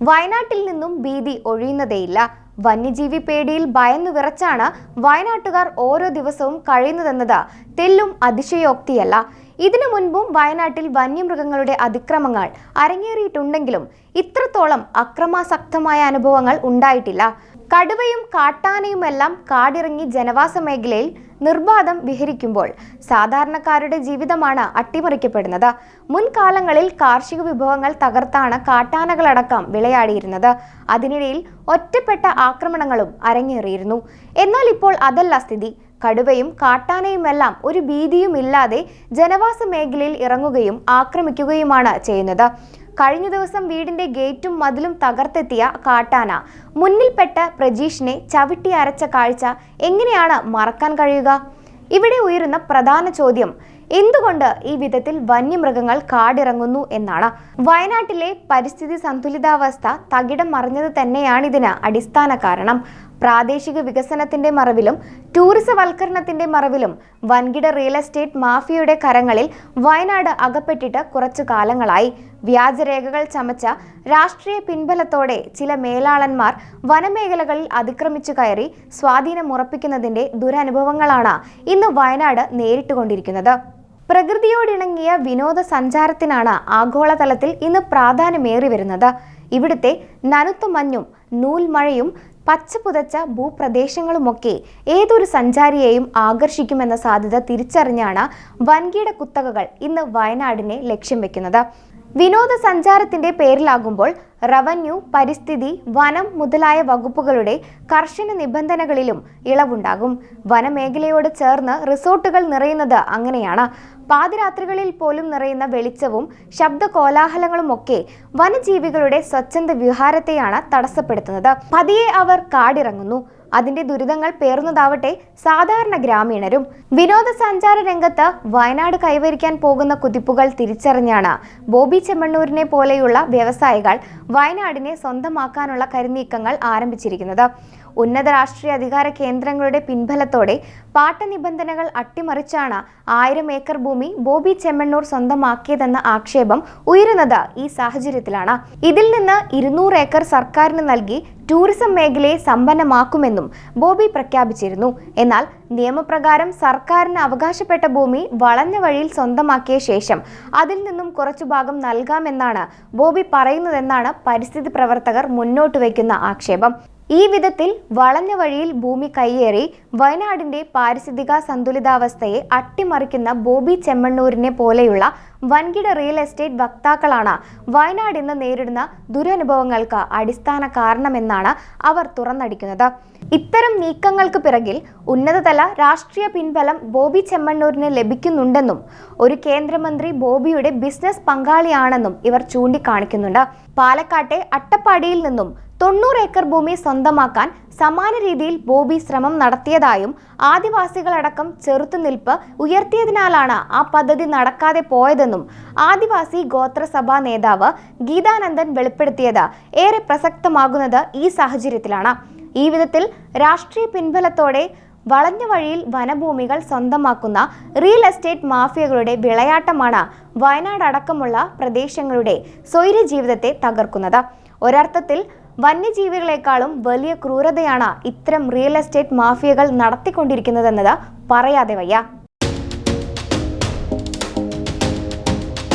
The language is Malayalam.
വയനാട്ടിൽ നിന്നും ഭീതി ഒഴിയുന്നതേയില്ല. വന്യജീവി പേടിയിൽ ഭയന്നു വിറച്ചാണ് വയനാട്ടുകാർ ഓരോ ദിവസവും കഴിയുന്നതെന്നത്. തെല്ലും അതിശയോക്തിയല്ല. ഇതിനു മുൻപും വയനാട്ടിൽ വന്യമൃഗങ്ങളുടെ അതിക്രമങ്ങൾ അരങ്ങേറിയിട്ടുണ്ടെങ്കിലും ഇത്രത്തോളം അക്രമാസക്തമായ അനുഭവങ്ങൾ ഉണ്ടായിട്ടില്ല. കടുവയും കാട്ടാനയുമെല്ലാം കാടിറങ്ങി ജനവാസ മേഖലയിൽ നിർബാധം വിഹരിക്കുമ്പോൾ സാധാരണക്കാരുടെ ജീവിതമാണ് അട്ടിമറിക്കപ്പെടുന്നത്. മുൻകാലങ്ങളിൽ കാർഷിക വിഭവങ്ങൾ തകർത്താണ് കാട്ടാനകളടക്കം വിളയാടിയിരുന്നത്. അതിനിടയിൽ ഒറ്റപ്പെട്ട ആക്രമണങ്ങളും അരങ്ങേറിയിരുന്നു. എന്നാൽ ഇപ്പോൾ അതല്ല സ്ഥിതി. കടുവയും കാട്ടാനയുമെല്ലാം ഒരു ഭീതിയുമില്ലാതെ ജനവാസ മേഖലയിൽ ഇറങ്ങുകയും ആക്രമിക്കുകയുമാണ് ചെയ്യുന്നത്. കഴിഞ്ഞ ദിവസം വീടിന്റെ ഗേറ്റും മതിലും തകർത്തെത്തിയ കാട്ടാന. മുന്നിൽപ്പെട്ട പ്രജീഷിനെ ചവിട്ടി അരച്ച കാഴ്ച എങ്ങനെയാണ് മറക്കാൻ കഴിയുക? ഇവിടെ ഉയരുന്ന പ്രധാന ചോദ്യം എന്തുകൊണ്ട് ഈ വിധത്തിൽ വന്യമൃഗങ്ങൾ കാടിറങ്ങുന്നു എന്നാണ്. വയനാട്ടിലെ പരിസ്ഥിതി സന്തുലിതാവസ്ഥ തകിടം മറിഞ്ഞത് തന്നെയാണിതിന് അടിസ്ഥാന കാരണം. പ്രാദേശിക വികസനത്തിന്റെ മറവിലും ടൂറിസവൽക്കരണത്തിന്റെ മറവിലും വൻകിട റിയൽ എസ്റ്റേറ്റ് മാഫിയയുടെ കരങ്ങളിൽ വയനാട് അകപ്പെട്ടിട്ട് കുറച്ചു കാലങ്ങളായി. വ്യാജരേഖകൾ ചമച്ച രാഷ്ട്രീയ പിൻബലത്തോടെ ചില മേലാളന്മാർ വനമേഖലകളിൽ അതിക്രമിച്ചു കയറി സ്വാധീനം ഉറപ്പിക്കുന്നതിന്റെ ദുരനുഭവങ്ങളാണ് ഇന്ന് വയനാട് നേരിട്ടുകൊണ്ടിരിക്കുന്നത്. പ്രകൃതിയോടിണങ്ങിയ വിനോദസഞ്ചാരത്തിനാണ് ആഗോളതലത്തിൽ ഇന്ന് പ്രാധാന്യമേറി വരുന്നത് ഇവിടുത്തെ നനുത്ത മഞ്ഞും നൂൽമഴയും പച്ചപുതച്ച ഭൂപ്രദേശങ്ങളുമൊക്കെ ഏതൊരു സഞ്ചാരിയെയും ആകർഷിക്കുമെന്ന സാധ്യത തിരിച്ചറിഞ്ഞാണ് വൻകിട കുത്തകകൾ ഇന്ന് വയനാടിനെ ലക്ഷ്യം വെക്കുന്നത്. വിനോദസഞ്ചാരത്തിന്റെ പേരിലാകുമ്പോൾ റവന്യൂ പരിസ്ഥിതി വനം മുതലായ വകുപ്പുകളുടെ കർശന നിബന്ധനകളിലും ഇളവുണ്ടാകും. വനമേഖലയോട് ചേർന്ന് റിസോർട്ടുകൾ നിറയുന്നത് അങ്ങനെയാണ്. പാതിരാത്രികളിൽ പോലും നിറയുന്ന വെളിച്ചവും ശബ്ദ കോലാഹലങ്ങളുമൊക്കെ വനജീവികളുടെ സ്വച്ഛന്ത വിഹാരത്തെയാണ് തടസ്സപ്പെടുത്തുന്നത്. പതിയെ അവർ കാടിറങ്ങുന്നു. അതിന്റെ ദുരിതങ്ങൾ പേറുന്നതാവട്ടെ സാധാരണ ഗ്രാമീണരും. വിനോദസഞ്ചാര രംഗത്ത് വയനാട് കൈവരിക്കാൻ പോകുന്ന കുതിപ്പുകൾ തിരിച്ചറിഞ്ഞാണ് ബോബി ചെമ്മണ്ണൂരിനെ പോലെയുള്ള വ്യവസായികൾ വയനാടിനെ സ്വന്തമാക്കാനുള്ള കരുനീക്കങ്ങൾ ആരംഭിച്ചിരിക്കുന്നത്. ഉന്നത രാഷ്ട്രീയ അധികാര കേന്ദ്രങ്ങളുടെ പിൻബലത്തോടെ പാട്ട നിബന്ധനകൾ അട്ടിമറിച്ചാണ് ആയിരം ഏക്കർ ഭൂമി ബോബി ചെമ്മണ്ണൂർ സ്വന്തമാക്കിയതെന്ന ആക്ഷേപം ഉയരുന്നത് ഈ സാഹചര്യത്തിലാണ്. ഇതിൽ നിന്ന് ഇരുന്നൂറ് ഏക്കർ സർക്കാരിന് നൽകി ടൂറിസം മേഖലയെ സമ്പന്നമാക്കുമെന്നും ബോബി പ്രഖ്യാപിച്ചിരുന്നു. എന്നാൽ നിയമപ്രകാരം സർക്കാരിന് അവകാശപ്പെട്ട ഭൂമി വളഞ്ഞ വഴിയിൽ സ്വന്തമാക്കിയ ശേഷം അതിൽ നിന്നും കുറച്ചു ഭാഗം നൽകാമെന്നാണ് ബോബി പറയുന്നതെന്നാണ് പരിസ്ഥിതി പ്രവർത്തകർ മുന്നോട്ട് വയ്ക്കുന്ന ആക്ഷേപം. ഈ വിധത്തിൽ വളഞ്ഞ വഴിയിൽ ഭൂമി കയ്യേറി വയനാടിന്റെ പാരിസ്ഥിതിക സന്തുലിതാവസ്ഥയെ അട്ടിമറിക്കുന്ന ബോബി ചെമ്മണ്ണൂരിനെ പോലെയുള്ള വൻകിട റിയൽ എസ്റ്റേറ്റ് വക്താക്കളാണ് വയനാട് ഇന്ന് നേരിടുന്ന ദുരനുഭവങ്ങൾക്ക് അടിസ്ഥാന കാരണമെന്നാണ് അവർ തുറന്നടിക്കുന്നത്. ഇത്തരം നീക്കങ്ങൾക്ക് പിറകിൽ ഉന്നതതല രാഷ്ട്രീയ പിൻബലം ബോബി ചെമ്മണ്ണൂരിന് ലഭിക്കുന്നുണ്ടെന്നും ഒരു കേന്ദ്രമന്ത്രി ബോബിയുടെ ബിസിനസ് പങ്കാളിയാണെന്നും ഇവർ ചൂണ്ടിക്കാണിക്കുന്നുണ്ട്. പാലക്കാട്ടെ അട്ടപ്പാടിയിൽ നിന്നും തൊണ്ണൂറ് ഏക്കർ ഭൂമി സ്വന്തമാക്കാൻ സമാന രീതിയിൽ ബോബി ശ്രമം നടത്തിയതായും ആദിവാസികളടക്കം ചെറുത്തുനിൽപ്പ് ഉയർത്തിയതിനാലാണ് ആ പദ്ധതി നടക്കാതെ പോയതെന്നും ആദിവാസി ഗോത്രസഭാ നേതാവ് ഗീതാനന്ദൻ വെളിപ്പെടുത്തിയത്. ഏറെ പ്രസക്തമാകുന്നത് ഈ സാഹചര്യത്തിലാണ്. ഈ വിധത്തിൽ രാഷ്ട്രീയ പിൻബലത്തോടെ വളഞ്ഞ വഴിയിൽ വനഭൂമികൾ സ്വന്തമാക്കുന്ന റിയൽ എസ്റ്റേറ്റ് മാഫിയകളുടെ വിളയാട്ടമാണ് വയനാട് അടക്കമുള്ള പ്രദേശങ്ങളുടെ സ്വൈര ജീവിതത്തെ തകർക്കുന്നത്. ഒരർത്ഥത്തിൽ വന്യജീവികളെക്കാളും വലിയ ക്രൂരതയാണ് ഇത്തരം റിയൽ എസ്റ്റേറ്റ് മാഫിയകൾ നടത്തിക്കൊണ്ടിരിക്കുന്നതെന്നത് പറയാതെ വയ്യ.